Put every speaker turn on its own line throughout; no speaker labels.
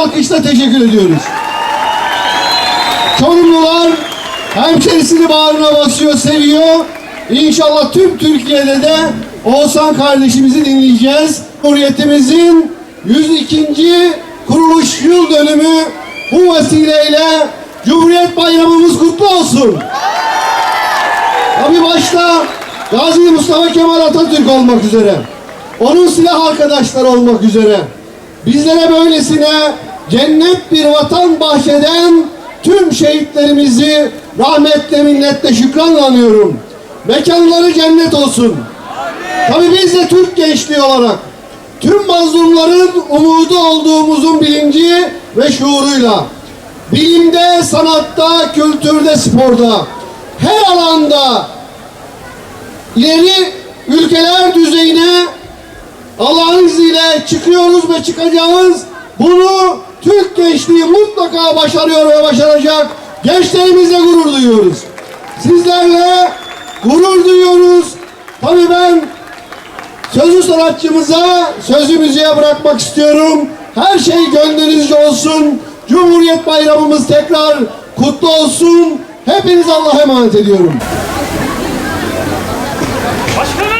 alkışla teşekkür ediyoruz. Çorumlular hemşerisini bağrına basıyor, seviyor. İnşallah tüm Türkiye'de de Oğuzhan kardeşimizi dinleyeceğiz. Cumhuriyetimizin 102. kuruluş yıl dönümü bu vesileyle Cumhuriyet Bayramımız kutlu olsun. Tabi başta Gazi Mustafa Kemal Atatürk olmak üzere, onun silah arkadaşları olmak üzere, bizlere böylesine cennet bir vatan bahşeden tüm şehitlerimizi rahmetle minnetle şükranla anıyorum. Mekanları cennet olsun. Tabi biz de Türk gençliği olarak tüm mazlumların umudu olduğumuzun bilinci ve şuuruyla bilimde, sanatta, kültürde, sporda her alanda ileri ülkeler düzeyine Allah'ın izniyle çıkıyoruz ve çıkacağız. Bunu Türk gençliği mutlaka başarıyor ve başaracak. Gençlerimizle gurur duyuyoruz. Sizlerle gurur duyuyoruz. Tabii ben sözü sanatçımıza, sözü müziğe bırakmak istiyorum. Her şey gönlünüzce olsun. Cumhuriyet Bayramımız tekrar kutlu olsun. Hepiniz Allah'a emanet ediyorum.
Başkanım!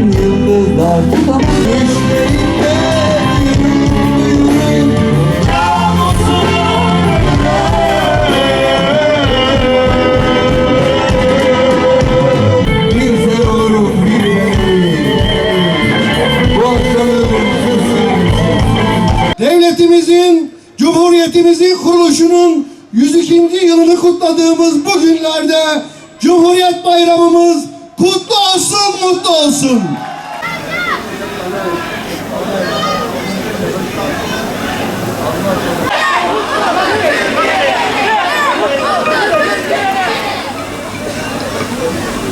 Yıldızlar tutamaz
Devletimizin, Cumhuriyetimizin kuruluşunun 102. yılını kutladığımız bu günlerde Cumhuriyet Bayramımız kutlu olsun, mutlu olsun.